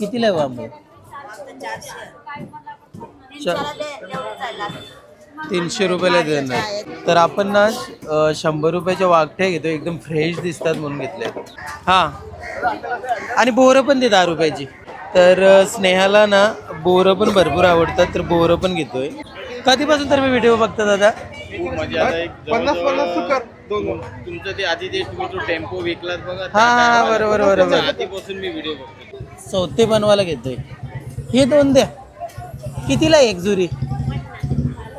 कितीला आहे वांबे तीनशे रुपयाला देणार तर आपण ना शंभर रुपयाच्या वागठ्या घेतो एकदम फ्रेश दिसतात म्हणून घेतल्या हा. आणि बोरं पण दे दहा रुपयाची. तर स्नेहाला ना बोरं पण भरपूर आवडतात. तर बोरं पण घेतोय. कधीपासून तर मी व्हिडिओ बघता दादा? पन्नास पन्नास तुमचं ते आधी ते टेम्पो विकलात बघा हा, हा, बरोबर, बरोबर. आधीपासून मी व्हिडिओ बघतो चौथे बनवायला घेतोय. हे दोन द्या. कितीला एक जुरी?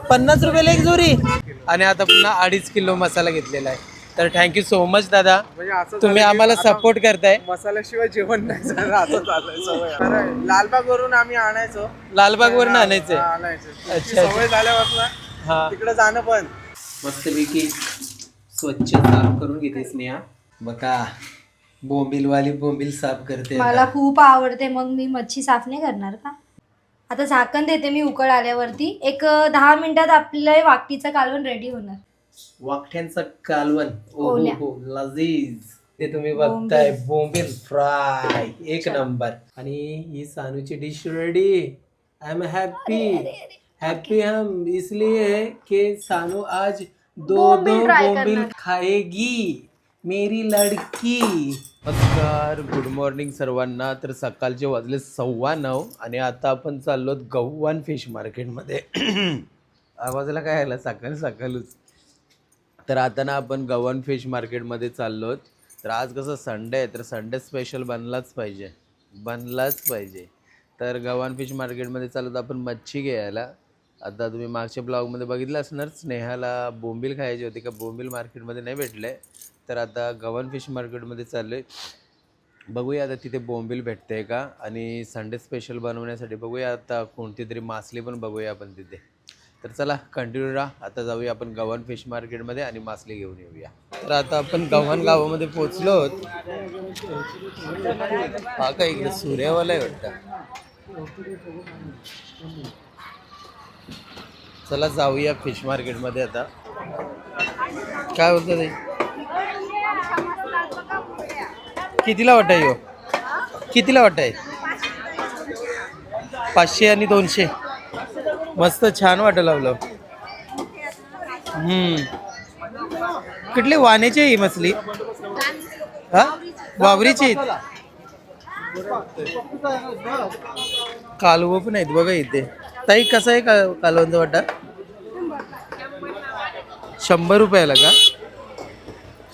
पन्नास रुपयाला एक जुरी. आणि आता पुन्हा अडीच किलो मसाला घेतलेला आहे. तर थँक्यू सो मच दादा. म्हणजे तुम्ही आम्हाला सपोर्ट करताय. मसाल्याशिवाय जेवण नाही झालं खरंय. लालबागवरून आम्ही आणायचो. लालबागवरून आणायचंय. हा, आणायचो अच्छा, सवय झाल्यापासून हा. तिकडे जाणं पण. मस्तपैकी स्वच्छ साफ करून घेते स्नेहा. बघा. बोंबीलवाली बोंबील साफ करते आता. मला खूप आवडते मग मी मच्छी साफ नाही करणार का? आता झाकण देते मी उकळ आल्यावरती. एक अं, दहा मिनिटात आपलं वाकटीचं कालवण रेडी होणार. वाकठ्यांचं कालवण. ओ ओल्या. हो. लजीज. ते तुम्ही बघताय. बोंबील. फ्राय. एक नंबर. आणि ही सानूची dish ready I am happy happy हम. इसलिए है कि सानू आज दो दो बोंबील try बोंबील करणार. खाएगी. मेरी लड़की. नमस्कार गुड मॉर्निंग सर्वांना. तर सकाळचे वाजले सव्वा नऊ आणि आता आपण चाललो गव्हाण फिश मार्केटमध्ये आवाजाला काय आला? सकाळ सकाळच. तर आता ना आपण गव्हाण फिश मार्केटमध्ये चाललो तर आज कसं संडे आहे तर संडे स्पेशल बनलाच पाहिजे. बनलाच पाहिजे. तर गव्हाण फिश मार्केटमध्ये चालत आपण मच्छी घ्यायला. आता तुम्ही मागच्या ब्लॉगमध्ये बघितलं असणार स्नेहाला बोंबील खायची होती का? बोंबील मार्केटमध्ये नाही भेटले. तर आता गव्हाण फिश मार्केटमध्ये चाललो आहे बघूया आता तिथे बोंबील भेटते का? आणि संडे स्पेशल बनवण्यासाठी बघूया आता कोणती तरी मासली पण बघूया आपण तिथे. तर चला कंटिन्यू राहा. आता जाऊया आपण गव्हाण फिश मार्केटमध्ये आणि मासली घेऊन येऊया. तर आता आपण गव्हाण गावामध्ये पोचलो आहोत. हा का इकडे सूर्यावाला आहे वाटतं. चला जाऊया फिश मार्केटमध्ये आता. काय होतं ते कितीला वाटाय हो? कितीला वाटाय पाचशे आणि दोनशे. मस्त छान वाटू लागलं हम्म. कुठले वाण्याची आहे ही मसली? हा? वावरीची आहेत. पण आहेत बघा इथे. ताई कसं आहे का कालवंचा वाटा? शंभर रुपयाला का?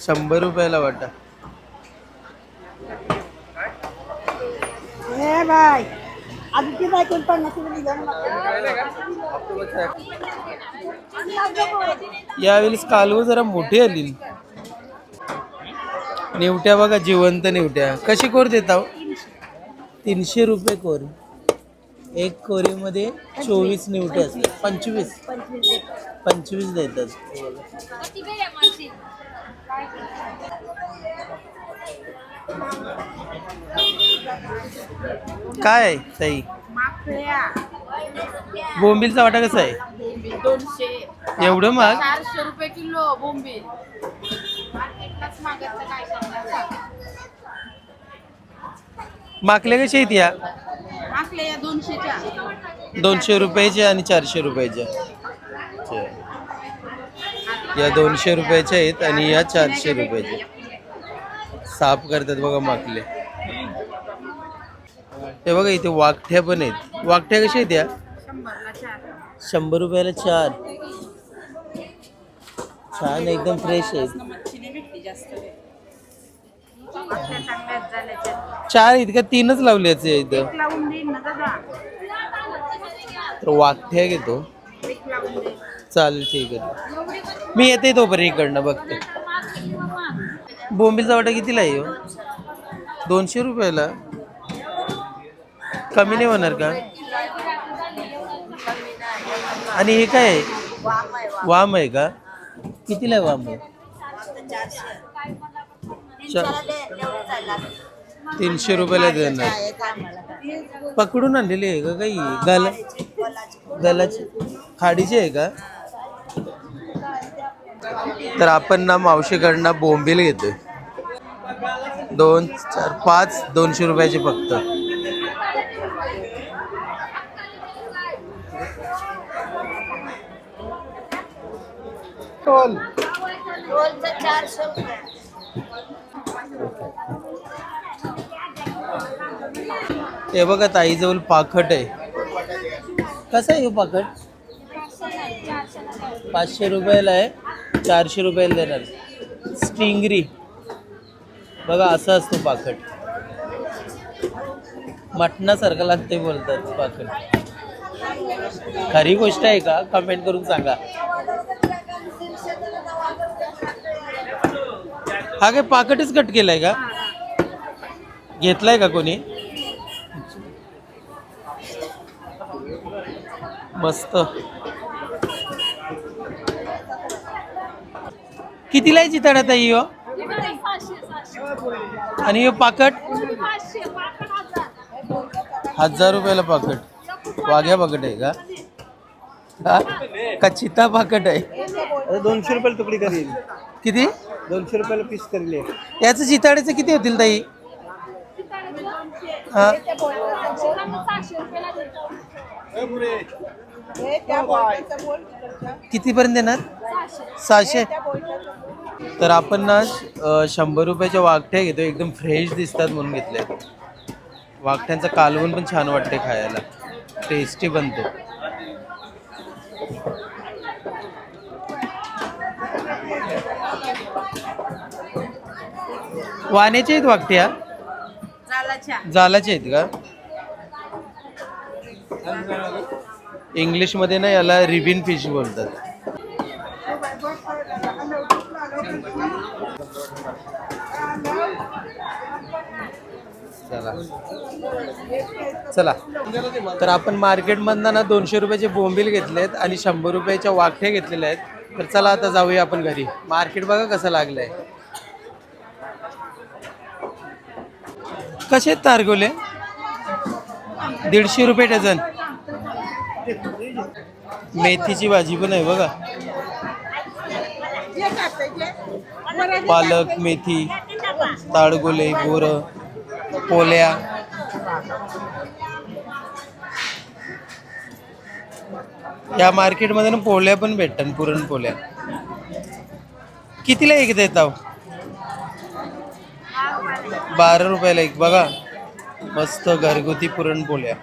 शंभर रुपयाला वाटा. यावेळेस कालव जरा मोठी आली निवट्या बघा जिवंत निवट्या. कशी कोर देता हो? तीनशे रुपये कोर. एक कोरीमध्ये चोवीस निवटे असतात. पंचवीस. पंचवीस देतात. काय आहे ताई? बोंबीलचा वाटा कसा आहे? दोनशे. एवढं महाग? चारशे रुपये किलो बोंबील. माकल्या कशा आहेत या? दोनशे रुपयाच्या आणि चारशे रुपयाच्या. या दोनशे रुपयाच्या आहेत आणि या चारशे रुपयाच्या. साफ करतात बघा माकले ते बघा इथे वाकठ्या पण आहेत. वाकठ्या कशा आहेत या? शंभर रुपयाला चार. छान एकदम फ्रेश आहेत. चार आहेत का? तीनच लावल्याचे इथं. तर वाकठ्या घेतो. चालेल ठीक आहे. मी येते तोपर्यंत इकडनं बघते. बोंबीलचा वाटा कितीला आहे हो? दोनशे रुपयाला? कमी नाही होणार का? आणि हे काय? आहे वाम आहे का? कितीला वाम आहे? तीनशे रुपयाला देणार. पकडून आणलेली आहे का काही? गल गलाची? खाडीची आहे का? तर आपण ना मावशीकडनं बोंबील घेतोय. दोन चार पाच दोनशे रुपयाचे फक्त. टोल. चारशे रुपये. हे बघा ताईजवळ पाखट आहे. कसं आहे हे पाखट? पाचशे रुपयाला आहे चारशे रुपयाला देणार. स्टिंगरी. बघा असं असतो पाखट. मटणासारखं लागते बोलतात पाखट. खरी गोष्ट आहे का? कमेंट करून सांगा. हा काय पाकटच कट केलाय का? घेतलाय का कोणी? मस्त. कितीला आहे हो आणि हे पाकट? हजार रुपयाला पाकट. वाघ्या पाकट आहे का? हा? का चिता पाकट आहे? दोनशे रुपयाला तुकडी करील. किती? दोनशे रुपयाला पीस करले याचं चिताड्याचं किती होतील ताई? हा? कितीपर्यंत देणार सहाशे. तर आपण ना शंभर रुपयाच्या वागठ्या घेतो एकदम फ्रेश दिसतात म्हणून घेतल्या वागठ्यांचं कालवण पण छान वाटते खायला. टेस्टी बनतो. वाण्याचे आहेत वागठ्या जालाचे आहेत का? इंग्लिशमध्ये ना याला रिबिन फिश बोलतात. चला. चला. तर आपण मार्केटमधनं ना दोनशे रुपयाचे बोंबील घेतलेत आणि शंभर रुपयाच्या वाख्या घेतलेल्या आहेत. तर चला आता जाऊया आपण घरी. मार्केट बघा कसं लागलंय. कसे आहेत तारगोले? दीडशे रुपये डझन. मेथीची भाजी पण आहे बघा. पालक मेथी ताडगोले बोर पोल्या. या मार्केटमध्ये ना पोळ्या पण भेटतात पुरणपोळ्या कितीला एक देताव? बारा रुपयाला एक बघा. मस्त घरगुती पुरणपोळ्या.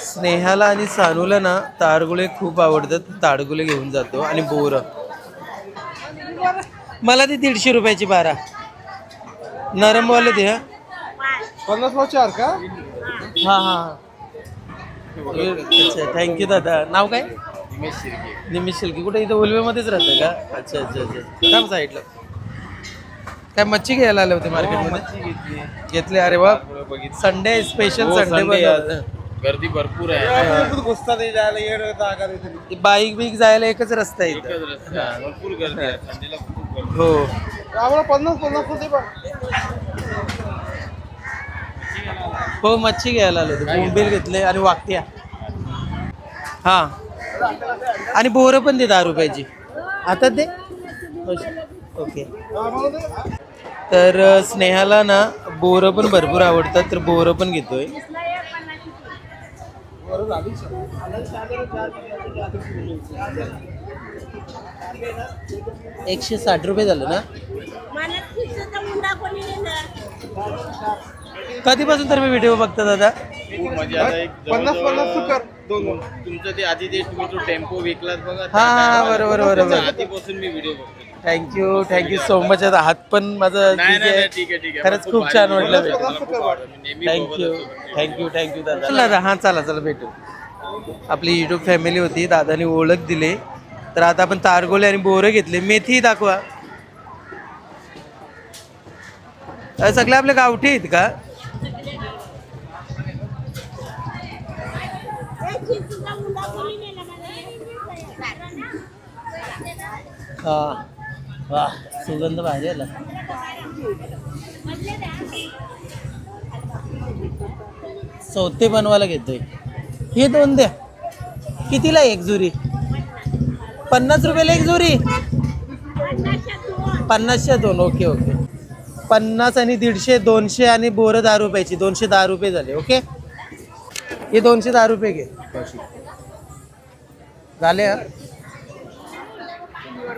स्नेहाला आणि सानूला ना ताडगुळे खूप आवडतात. ताडगुळे घेऊन जातो आणि बोर. मला ते दीडशे रुपयाची बारा. नरमवाले दे हा. पन्नास चार का? हा हा अच्छा थँक्यू दादा. नाव काय? हिमेश शिर्के. निमिष शिल्की कुठे? इथं उलवेमध्येच राहतं का? अच्छा अच्छा अच्छा. थांब साईडला काय मच्छी घ्यायला आले होते मार्केटमध्ये घेतले. अरे वा. संडे स्पेशल हो, संडे Sunday आज. गर्दी भरपूर आहे. बाईक बिक जायला एकच रस्ता आहे एकच इथं रस्ता आहे. भरपूर गर्दी आहे. संडेला खूप गर्दी हो. आम्हाला पन्नास पन्नास होते पण. हो मच्छी घ्यायला आले होते. बोंबील घेतले आणि वाकट्या. हा. आणि बोरं पण दे दहा रुपयाची आता दे. ओके. तर स्नेहाला ना बोरं पण भरपूर आवडतात तर बोरं पण घेतोय. एकशे साठ रुपये झालं ना? कधीपासून तर मी व्हिडिओ बघता दादा? पन्नास पन्नास तू जवळजवळ कर दोन तुमचं ते आधी ते तुम्ही तो टेम्पो विकलात बघा हा, हा, बरोबर, बरोबर. त्याच्या आधीपासून मी व्हिडिओ बघतो thank you thank you so much आता हात पण माझा नाही ठीक नाही आहे. नाही, ठीक आहे ठीक आहे. खरंच खूप छान वाटलं. थँक्यू. थँक्यू थँक्यू दादा. चला दादा. हां चला चला भेटू. आपली युट्यूब फॅमिली होती दादानी ओळख दिली. तर आता आपण तारगोले आणि बोरं घेतले. मेथी दाखवा. अ, सगळे आपले गावठी आहेत का? हा. वा सुगंध भारी आला. सौते बनवायला घेतोय. हे दोन द्या. कितीला एक जुरी? पन्नास रुपयाला एक जुरी? पन्नासच्या दोन ओके ओके. पन्नास आणि दीडशे दोनशे आणि बोरं दहा रुपयाची. दोनशे दहा रुपये झाले ओके? हे दोनशे दहा रुपये घे. झाले?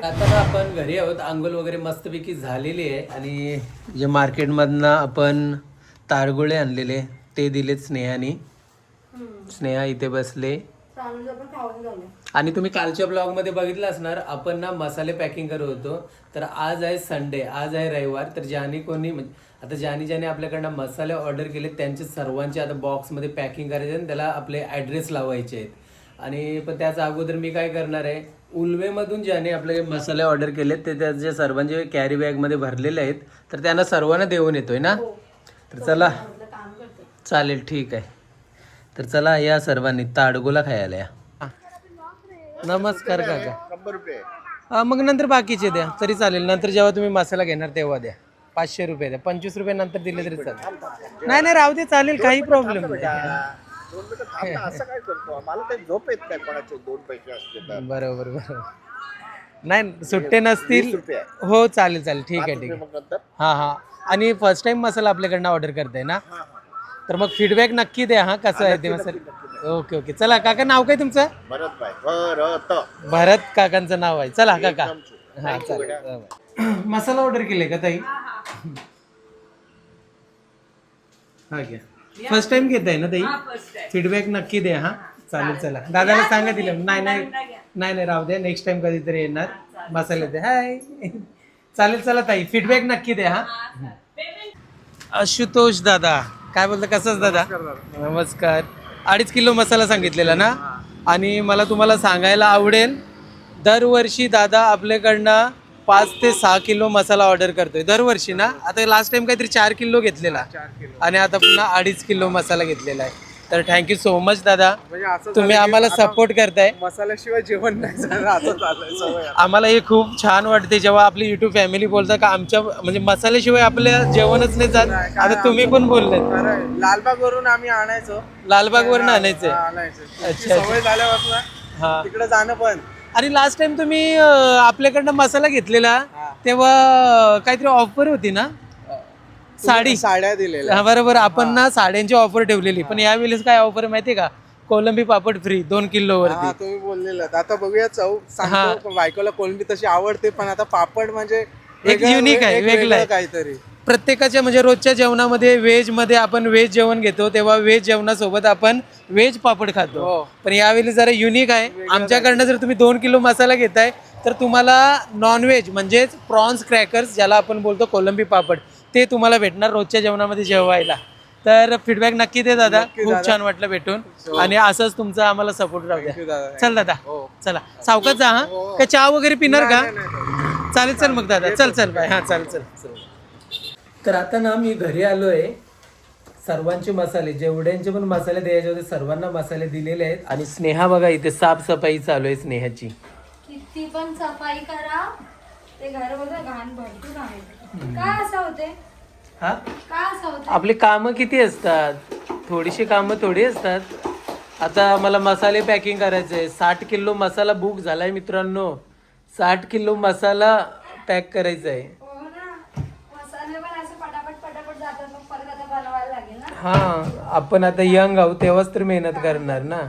आता ना आपण घरी आहोत. आंघोळ वगैरे मस्तपैकी झालेली आहे आणि जे मार्केटमधनं आपण तारगुळे आणलेले ते दिलेत स्नेहानी. स्नेहा इथे बसले. आणि तुम्ही कालच्या ब्लॉगमध्ये बघितलं असणार आपण ना मसाले पॅकिंग करत होतो. तर आज आहे संडे आज आहे रविवार. तर ज्याने कोणी म्हणजे आता ज्याने ज्याने आपल्याकडनं मसाले ऑर्डर केले त्यांचे सर्वांचे आता बॉक्समध्ये पॅकिंग करायचे आणि त्याला आपले ॲड्रेस लावायचे आहेत. आणि पण त्याच्या अगोदर मी काय करणार आहे उल्वेमधून ज्याने आपले मसाले ऑर्डर केले ते त्याचे सर्वांचे कॅरी बॅगमध्ये भरलेले आहेत तर त्यांना सर्वांना देऊन येतोय ना? तर चला. चालेल ठीक आहे. तर चला या सर्वांनी ताडगोला खायला या. नमस्कार काका. हा मग नंतर बाकीचे द्या. तरी चालेल. नंतर जेव्हा तुम्ही मसाला घेणार तेव्हा द्या. पाचशे रुपये द्या. पंचवीस रुपये नंतर दिले तरी चालेल. नाही नाही राहू दे चालेल. काही प्रॉब्लेम नाही. असं काय करतो? मला ते झोप येत काय कोणाचे दोन पैसे तर. बरोबर बरोबर. नाही सुट्टे नसतील. रुपये हो चालेल चालेल. ठीक आहे ठीक आहे. मग नंतर. हा हा. आणि फर्स्ट टाइम मसाला आपल्याकडनं ऑर्डर करताय ना? तर मग फीडबॅक नक्की द्या हा कसं आहे ते मसाला. Okay okay. चला काका नाव काय तुमचं? भरत भरत. भरत काकांचं नाव आहे. चला काका. हा चालेल मसाला ऑर्डर केले का ताई? हा घ्या. फर्स्ट टाइम घेत आहे ना ताई? फीडबॅक नक्की द्या हा. चालेल चला. दादाला सांगा दिलं नाही नाही. नाही नाही राहू द्या. नेक्स्ट टाइम कधीतरी येणार. मसाले द्या हाय चालेल चला ताई. फीडबॅक नक्की द्या हा. आशुतोष दादा. काय बोलतो? कसंच दादा? नमस्कार अडीच किलो मसाला सांगितलेला ना? आणि मला तुम्हाला सांगायला आवडेल दरवर्षी दादा आपल्याकडनं पाच ते सहा किलो मसाला ऑर्डर करतोय. दरवर्षी ना? आता लास्ट टाइम काहीतरी चार किलो घेतलेला. आणि आता पुन्हा अडीच किलो मसाला घेतलेला आहे. तर थँक्यू सो मच दादा. म्हणजे तुम्ही आम्हाला सपोर्ट करताय. मसाल्याशिवाय जेवण नाही आम्हाला हे खूप छान वाटते जेव्हा आपली युट्यूब फॅमिली बोलतात का आमच्या म्हणजे मसाल्याशिवाय आपल्या जेवणच नाही जात. आता तुम्ही पण खरंय लालबाग वरून आम्ही आणायचो. लालबाग वरून आणायचंय. आणायचो अच्छा. तिकडे जाणं पण. आणि लास्ट टाइम तुम्ही अं, आपल्याकडनं मसाला घेतलेला तेव्हा काहीतरी ऑफर होती ना? साडी. साड्या दिलेल्या. हा बरोबर. आपण ना साड्यांची ऑफर ठेवलेली. पण यावेळेस काय ऑफर माहितीये का? कोलंबी पापड फ्री दोन किलो हा वरती. तुम्ही बोललेलं. आता बघूया चव सांगतो. बायकोला कोलंबी तशी आवडते पण आता पापड म्हणजे वेगळं- unique आहे, एक वेगळं आहे. काहीतरी. प्रत्येकाच्या म्हणजे रोजच्या जेवणामध्ये व्हेजमध्ये आपण व्हेज जेवण घेतो तेव्हा व्हेज जेवणासोबत आपण व्हेज पापड खातो. हो. पण यावेळी जरा युनिक आहे. आमच्याकडनं जर तुम्ही दोन किलो मसाला घेताय तर तुम्हाला नॉनव्हेज म्हणजेच प्रॉन्स क्रॅकर्स ज्याला आपण बोलतो कोलंबी पापड ते तुम्हाला भेटणार रोजच्या जेवणामध्ये जेवायला. तर फीडबॅक नक्की दे दादा. खूप छान वाटलं भेटून. आणि असंच तुमचा आम्हाला सपोर्ट राहू द्या. चल दादा. हो. चला. सावकाश जा हा. का चहा वगैरे पिणार का? चालेल चल मग दादा. चल चल बाय. हा चालेल चल चल. तर आता ना मी घरी आलो आहे सर्वांचे मसाले जेवढ्यांचे पण मसाले द्यायचे होते सर्वांना मसाले दिलेले आहेत. आणि स्नेहा बघा इथे साफसफाई चालू आहे स्नेहाची. किती पण सफाई करा. ते घर बघा घाण भरपूर आहे. काय असं होते हा? काय असं होते आपली कामं किती असतात? थोडीशी कामं थोडी असतात. आता मला मसाले पॅकिंग करायचे आहे साठ किलो मसाला बुक झालाय मित्रांनो. साठ किलो मसाला पॅक करायचा आहे हो ना मसाले पण असं पटापट पटापट जातात मग परत आता बनवायला लागेल ना हा आपण आता यंग आहोत तेव्हाच तर मेहनत करणार ना.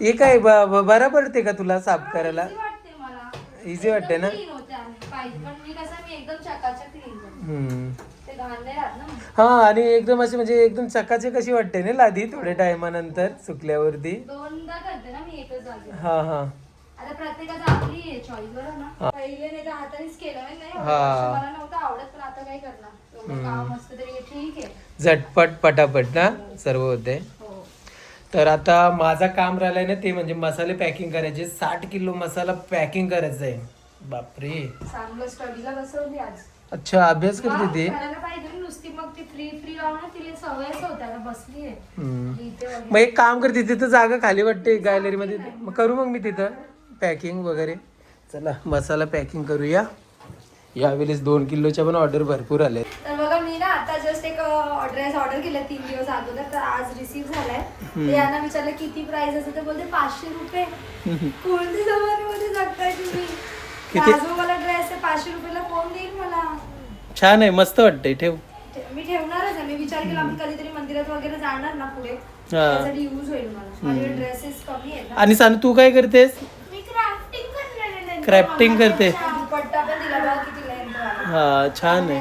हे काय बरं पडते का तुला साफ करायला? इझी वाटते ना. हा आणि एकदम अशी म्हणजे एकदम चकाचक कशी वाटते ना लादी थोड्या टायमानंतर सुकल्यावरती? हा हा. हा. झटपट पटापट ना? सर्व होते. हो. तर आता माझा काम राहिलंय ना ते म्हणजे मसाले पॅकिंग करायचे. साठ किलो मसाला पॅकिंग करायचा आहे बापरे अच्छा अभ्यास करते ते? मग एक काम करते तिथं जागा खाली वाटते गॅलरी मध्ये. मग करू मग मी तिथं पॅकिंग वगैरे. चला मसाला पॅकिंग करूया. यावेळेस दोन किलोच्या पण ऑर्डर भरपूर आले तर बघा मी ना आता जस्ट एक ड्रेस ऑर्डर केला तीन दिवस अगोदर तर आज रिसीव्ह झालाय. तर यांना विचारलं किती प्राइस असं ते बोलते पाचशे रुपये. कोणत्या जमान्यामध्ये जगताय तुम्ही? तर आज मला ड्रेस पाचशे रुपयाला कोण देईल मला? छान आहे मस्त वाटतंय ठेव. मी ठेवणारच आहे. मी विचार केला आपण कधीतरी मंदिरात वगैरे जाणार ना पुढे. त्यासाठी युज होईल मला. माझे ड्रेसेस कमी आहेत आणि सांग तू काय करतेस? मी क्राफ्टिंग आहे करते. दुपट्टा पण दिला बघा किती लेंथ वाला. हा छान आहे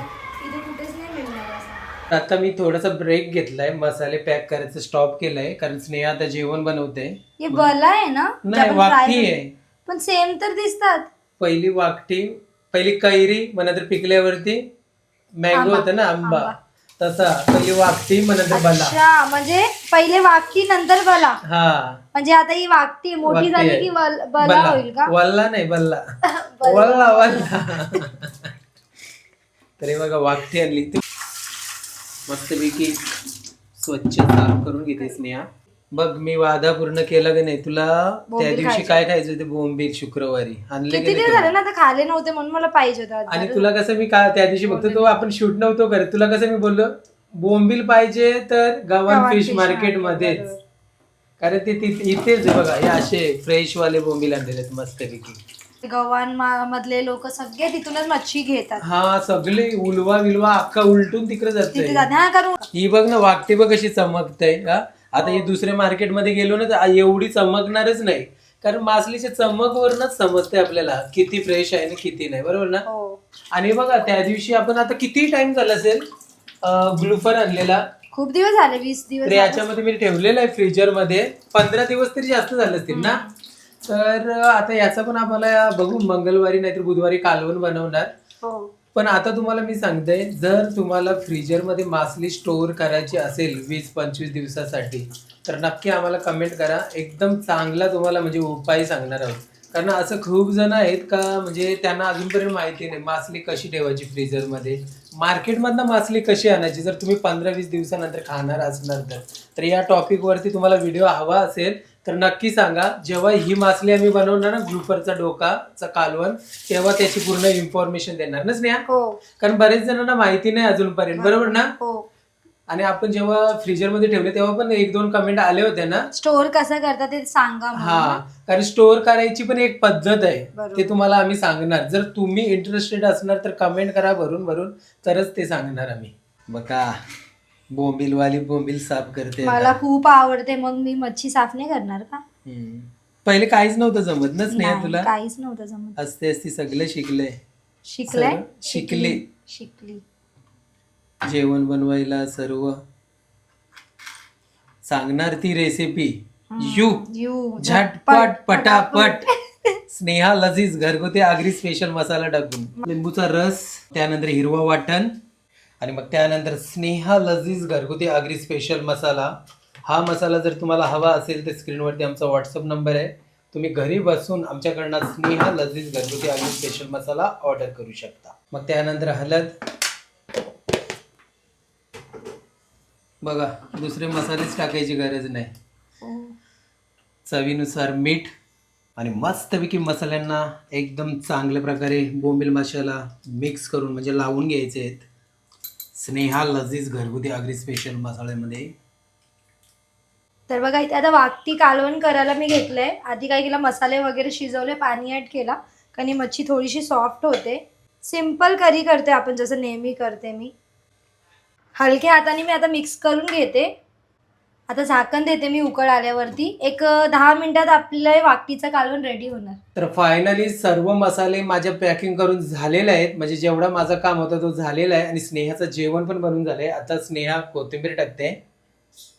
इथे कुठेच नाही मिळणार असा आता मी थोडासा ब्रेक घेतलाय. मसाले पॅक करायचं स्टॉप केलाय. कारण स्नेहा आता जेवण बनवते. हे बला आहे ना? जे नाही आपण वाकटी आहे. पण सेम तर दिसतात. पहिली वाकटी पहिली कैरी मग नंतर पिकल्यावरती मँगो आंबा. होतं ना आंबा. आंबा. तसा. पहिली वाकटी मग नंतर बला अच्छा म्हणजे पहिले वाकी नंतर बला हा. म्हणजे आता ही वाकटी मोठी वाकटी झाली आहे. की वल- बला होईल का? वल्ला नाही बल्ला. वल्ला वल्ला. तरी बघा वाकटी आणली. ती मस्तपैकी स्वच्छ साफ करून घेते स्नेहा. बघ मी वादा पूर्ण केला की नाही? तुला त्या बोंबील दिवशी खायचे. काय खायचं ते बोंबील शुक्रवारी. आणले किती की दिवस नाही झाले ना आता खाले नव्हते म्हणून मला पाहिजे होतं आणि आज. तुला कसं मी का त्या दिवशी बघतो तो आपण शूट नव्हतो करत. तुला कसं मी बोललो बोंबील पाहिजे तर गव्हाण गव्हाण फिश fish मार्केट market, मध्येच. बरोबर. कारण ते तिथे- इथेच आहे बघा हे असे फ्रेश वाले बोंबील आणलेले आहेत मस्तपैकी. मधले लोक सगळे तिथूनच मच्छी घेतात. हा सगळे उलवा विलवा अख्खा उलटून तिकडे तिथे जाते जाते हा ही बघ ना वागते बघ कशी चमकते हा. आता हे दुसऱ्या मार्केटमध्ये गेलो ना तर एवढी चमकणारच नाही. कारण मासलीच्या चमकवरनच समजते आपल्याला किती फ्रेश आहे आणि किती नाही बरोबर ना? हो. आणि बघा त्या दिवशी आपण आता किती टाइम झाला असेल? ग्लुफर आणलेला. खूप दिवस झाले वीस दिवस झाले. याच्यामध्ये मी ठेवलेला आहे फ्रीजरमध्ये. पंधरा दिवस तरी जास्त झाले असतील ना? तर आता याचा पण आम्हाला बघू मंगळवारी नाहीतर बुधवारी कालवण बनवणार. हो. पण आता तुम्हाला मी सांगते जर तुम्हाला फ्रीजरमध्ये मासली स्टोअर करायची असेल वीस पंचवीस दिवसासाठी तर नक्की आम्हाला कमेंट करा. एकदम चांगला तुम्हाला म्हणजे उपाय सांगणार आहोत. कारण असं खूप जण आहेत का म्हणजे त्यांना अजूनपर्यंत माहिती नाही मासली कशी ठेवायची फ्रीजरमध्ये? मार्केटमधनं मासली कशी आणायची? जर तुम्ही पंधरा वीस दिवसानंतर खाणार असणार तर. तर या टॉपिकवरती तुम्हाला व्हिडिओ हवा असेल तर नक्की सांगा जेव्हा ही मासली आम्ही बनवणार ना ग्लुफरचा डोकाचा कालवण तेव्हा त्याची पूर्ण इन्फॉर्मेशन देणार ना स्नेहा? हो. कारण बरेच जणांना माहिती नाही अजूनपर्यंत बरोबर ना? हो. आणि आपण जेव्हा फ्रीजरमध्ये ठेवले तेव्हा पण एक दोन कमेंट आले होते ना? स्टोअर कसं करतात ते सांगा. हा कारण स्टोअर करायची पण एक पद्धत आहे. बरोबर. ते तुम्हाला आम्ही सांगणार. जर तुम्ही इंटरेस्टेड असणार तर कमेंट करा भरून भरून तरच ते सांगणार आम्ही. बघा बोंबीलवाली बोंबील साफ करते मला खूप आवडते मग मी मच्छी साफ नाही करणार का? हम्म. पहिले काहीच नव्हतं जमत ना स्नेहा नाही, तुला? काहीच नव्हतं जमत. असते असती सगळं शिकले. शिकलंय सर्व शिकले. शिकली. जेवण बनवायला सर्व. सांगणार ती रेसिपी यू. यू. झटपट पटापट. स्नेहा लजीज घरगुती आगरी स्पेशल मसाला टाकून. लिंबूचा रस त्यानंतर हिरवा वाटण. आणि मग त्यानंतर स्नेहा लजीज घरगुती आगरी स्पेशल मसाला. हा मसाला जर तुम्हाला हवा असेल तर स्क्रीनवरती आमचा व्हॉट्सअप नंबर आहे. तुम्ही घरी बसून आमच्याकडनं स्नेहा लजीज घरगुती आगरी स्पेशल मसाला ऑर्डर करू शकता. मग त्यानंतर हळद बघा दुसरे मसालेच टाकायची गरज नाही. हो. चवीनुसार मीठ आणि मस्तपैकी मसाल्यांना एकदम चांगल्या प्रकारे बोंबील मसाला मिक्स करून म्हणजे लावून घ्यायचे आहेत. स्नेहा लजीज घरगुती आगरी स्पेशल मसाल्यामध्ये. तर बघा इथे आता वाकटी कालवण करायला मी घेतलंय. आधी काय केलं मसाले वगैरे शिजवले पाणी ऍड केला. कारण मच्छी थोडीशी सॉफ्ट होते. सिंपल करी करते आपण जसं नेहमी करते मी. हलक्या हाताने मी आता मिक्स करून घेते. आता झाकण देते मी उकळ आल्यावरती. एक दहा मिनिटात आपल्याला हे वाकटीचं कालवण रेडी होणार. तर फायनली सर्व मसाले माझ्या पॅकिंग करून झालेले आहेत. म्हणजे जेवढा माझा काम होता तो झालेला आहे आणि स्नेहाचं जेवण पण बनून झालंय. आता स्नेहा कोथिंबीर टाकते.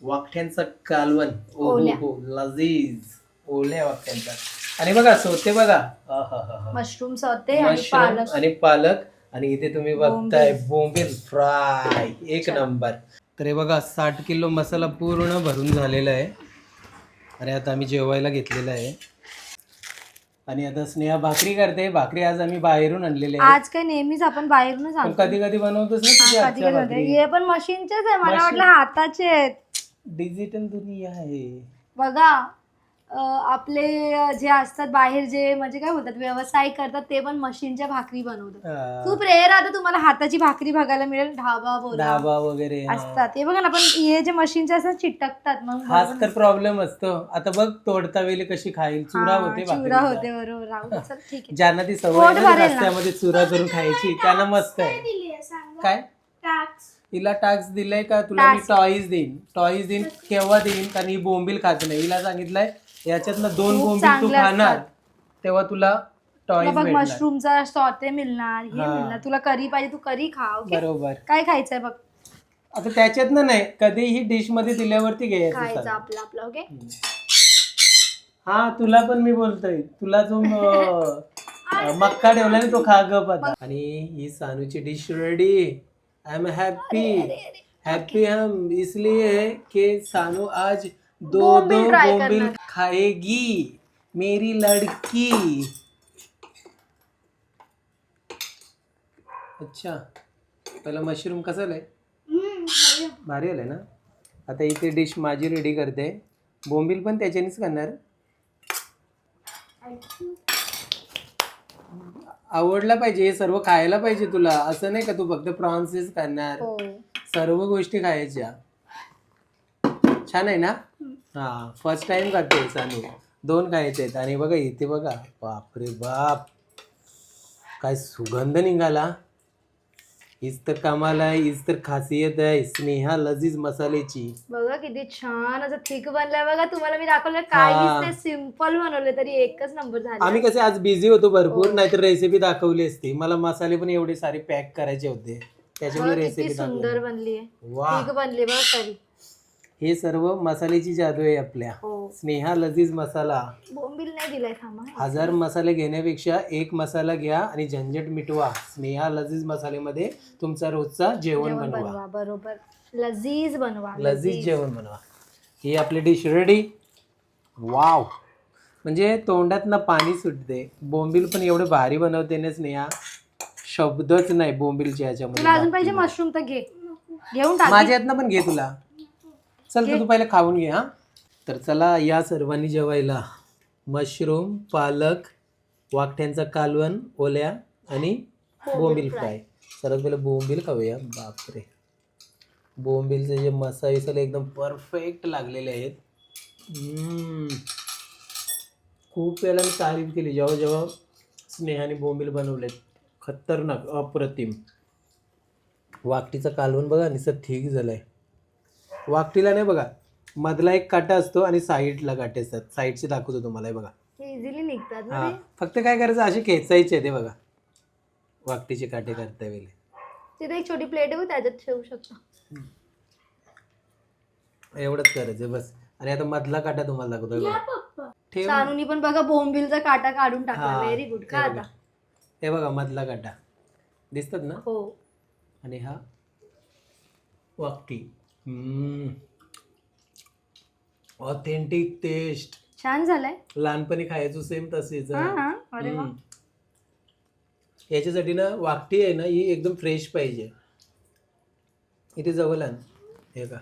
वाकठ्यांचं कालवण. ओ ओल्या. हो लजीज. ओल्या वाकठ्यांचा आणि बघा सोते बघा. आहाहाहा. मशरूम्स होते आणि मशरूम पालक. आणि पालक. आणि इथे तुम्ही बघताय. बोंबील फ्राय. एक नंबर. तर हे बघा साठ किलो मसाला पूर्ण भरून झालेला आहे. आणि आता आम्ही जेवायला घेतलेला आहे. आणि आता स्नेहा भाकरी करते. भाकरी आज आम्ही बाहेरून आणलेले आहे. आज काय नेहमीच आपण बाहेरूनच पण आणतो. कधी कधी बनवतोच ना हा, कधी हातच्या कधी होते. भाकरी हे पण मशीनचेच आहे. मला. वाटलं हाताचे आहेत. डिजिटल दुनिया आहे. बघा आपले जे असतात बाहेर जे म्हणजे काय बोलतात व्यवसाय करतात ते पण मशीनच्या भाकरी बनवतात. खूप रेअर आता तुम्हाला हाताची भाकरी बघायला मिळेल ढाबा बोला. ढाबा वगैरे. असतात. हे बघा ना पण हे जे मशीनचे असतात चिटकतात मग हाच तर प्रॉब्लेम असतो. आता बघ तोडता वेळी कशी खाईल चुरा होते चुरा. होते बरोबर. ठीक आहे. ज्यांना ती सवय चुरा करून खायची त्यांना मस्त आहे. काय हिला टास्क दिलाय का? तुला मी. टॉईज देईन. टॉईज देईन केव्हा देईन? कारण ही बोंबील खात नाही. हिला सांगितलंय याच्यातनं दोन खूप बोंबील तू चांगले खाणार असतात. तेव्हा तुला टॉईज बघ मशरूमचा सॉते मिळणार हे हा. मिळणार. तुला करी पाहिजे तू करी खा ओके बरोबर. काय खायचंय बघ? आता त्याच्यातनं नाही कधीही डिशमध्ये दिल्यावरती घ्यायचं खायचं. आपलं आपलं ओके हा तुला पण मी बोलतोय. तुला जो अं, मक्का ठेवला ना तो खा गप आता आणि ही सानूची dish ready I am happy happy हम. इसलिए कि सानू आज दो दो बोंबिल try बोंबिल करना। खाएगी मेरी लड़की। अच्छा पहिला मशरूम कसं आलंय? भारी आलंय ना? आता इथे डिश माझी रेडी करते. बोंबील पण त्याच्यानेच करणार. आवडला पाहिजे हे सर्व खायला पाहिजे तुला. असं नाही का तू फक्त प्रॉन्सेस करणार हो. सर्व गोष्टी खायच्या. छान आहे ना? हा फर्स्ट टाइम खाते सानू. दोन खायचे आहेत आणि बघा इथे बघा. बापरे बाप. काय सुगंध निघाला. हीच तर कमाल आहे हीच तर खासियत आहे. स्नेहा लजीज मसाल्याची. बघा किती छान असं थिक बनलंय बघा. तुम्हाला मी दाखवलं. काहीच नाही सिंपल बनवले तरी एकच नंबर झाला. आम्ही कसे आज बिझी होतो भरपूर हो. नाहीतर रेसिपी दाखवली असती. मला मसाले पण एवढे सारे पॅक करायचे होते. त्याच्यामुळे बघा किती रेसिपी सुंदर दाखवली. बनली आहे वा थिक बनली बघा करी हे सर्व मसाल्याची जादू आहे आपल्या. हो. स्नेहा लजीज मसाला. बोंबील नाही दिलाय थांबा. हजार मसाले घेण्यापेक्षा एक मसाला घ्या आणि झंझट मिटवा. स्नेहा लजीज मसाल्यामध्ये तुमचा रोजचा जेवण जेवण बनवा. बनवा बरोबर. लजीज बनवा लजीज जेवण बनवा. ही आपली डिश रेडी वाव म्हणजे तोंडात पाणी सुटते. बोंबील पण एवढे भारी बनवते ना स्नेहा. शब्दच नाही बोंबीलच्या याच्यामध्ये तुला अजून पाहिजे बाकी. मशरूम तर घे. घेऊन टाक. माझ्या यातनं पण घे तुला. चल तर तू पहिले खाऊन घे हा. तर चला या सर्वांनी जेवायला. मशरूम पालक वाकठ्यांचा कालवण ओल्या आणि बोंबील फ्राय. सर्वात पहिले बोंबील खाऊया. बापरे. बोंबीलचे जे मसाले विसाले एकदम परफेक्ट लागलेले आहेत. खूप वेळेला मी तारीफ केली. जेव्हा जेव्हा स्नेहाने बोंबील बनवलेत. खतरनाक अप्रतिम. वाकटीचं कालवण बघा निसं ठीक झालंय. वाकटीला नाही बघा मधला एक काटा असतो आणि साईडला काटे असतात. साईडचे दाखवतो तुम्हाला हे बघा. इझिली निघतात ना हा ते. फक्त काय करायचं असे खेचायचे ते बघा. वाकटीचे काटे करता वेळी तिथे एक छोटी प्लेट आहे बघ, त्याच्यात ठेवू शकतो. एवढंच करायचं बस. आणि आता मधला काटा तुम्हाला दाखवतो हे बघा. ठेव. सानूनी पण बघा बोंबीलचा काटा काढून टाकला. हा, व्हेरी गुड का हे आता बघा. हे बघा मधला काटा. दिसतात ना? हो. आणि हा वाकटी. ऑथेंटिक टेस्ट छान झालंय. लहानपणी खायचो सेम तसेच हा. अरे वा. हम्म. याच्यासाठी ना वाकटी आहे ना ही एकदम फ्रेश पाहिजे. इथे जवळ आण. हे का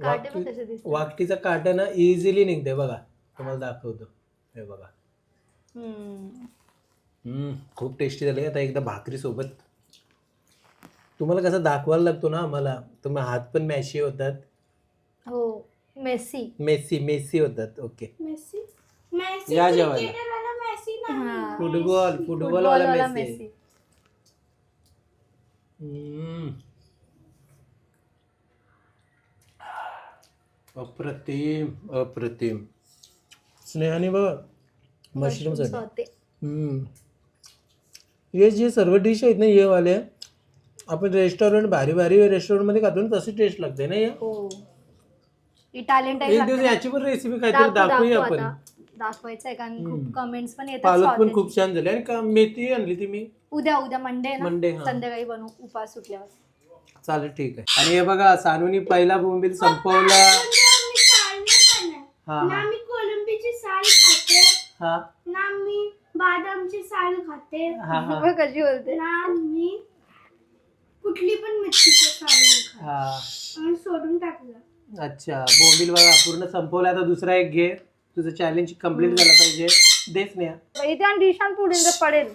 काटे पण वाकटी तसे दिसतात? वाकटीचा काटा ना इझिली निघते बघा. तुम्हाला दाखवतो. हे बघा. हम्म. हम्म, खूप टेस्टी झाले आता एकदा भाकरी सोबत तुम्हाला कसं दाखवायला लागतो ना आम्हाला? तुम्ही हात पण मॅशी होतात. हो मेसी मेसी मेसी होतात. ओके या जेवायला. हा. फुटबॉल फुटबॉल फुटबॉलवाला वाला मेसी मेसी हम्म. अप्रतिम अप्रतिम. स्नेहाने बघ मशरूमसाठी. हम्म. हे जे सर्व डिश आहेत ना हे वाले आपण रेस्टॉरंट भारी भारी रेस्टॉरंटमध्ये खातो ना तशी टेस्ट लागते ना या हो. इटालियन एक टाईप दिवस याची पण रेसिपी काहीतरी दाखवूया आपण. दाखवायचं आहे कारण. खूप कमेंट्स पण येतात पालक पण. खूप छान झाले. आणि का मेथी आणली ती मी. उद्या उद्या मंडे ना? Monday, हा. संध्याकाळी बनवू उपास सुटल्यावर. चालेल ठीक आहे. आणि हे बघा सानूनी पहिला बोंबील संपवला. हा ना हा मी कोलंबीची साल खाते. हा. ना मी बादामची साल खाते. हा हा. बघ कशी बोलते. ना मी कुठली पण मिरचीची हा. आणि सोडून टाकलं. अच्छा बोंबील बघा पूर्ण संपवला आता दुसरा एक घे. तुझं चॅलेंज कंप्लीट झालं पाहिजे. देच नाही. इथे आणि डिशान पुढे जर पडेल.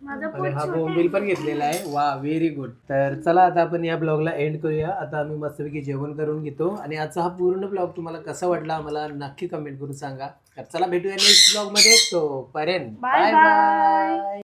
माझं आणि हा बोंबील पण घेतलेला आहे. वा व्हेरी गुड तर चला आता आपण या ब्लॉगला एंड करूया. आता आम्ही मस्तपैकी जेवण करून घेतो. आणि आजचा हा पूर्ण ब्लॉग तुम्हाला कसा वाटला आम्हाला नक्की कमेंट करून सांगा. तर चला भेटूया नेक्स्ट ब्लॉगमध्ये तो पर्यंत Bye. Bye bye. बाय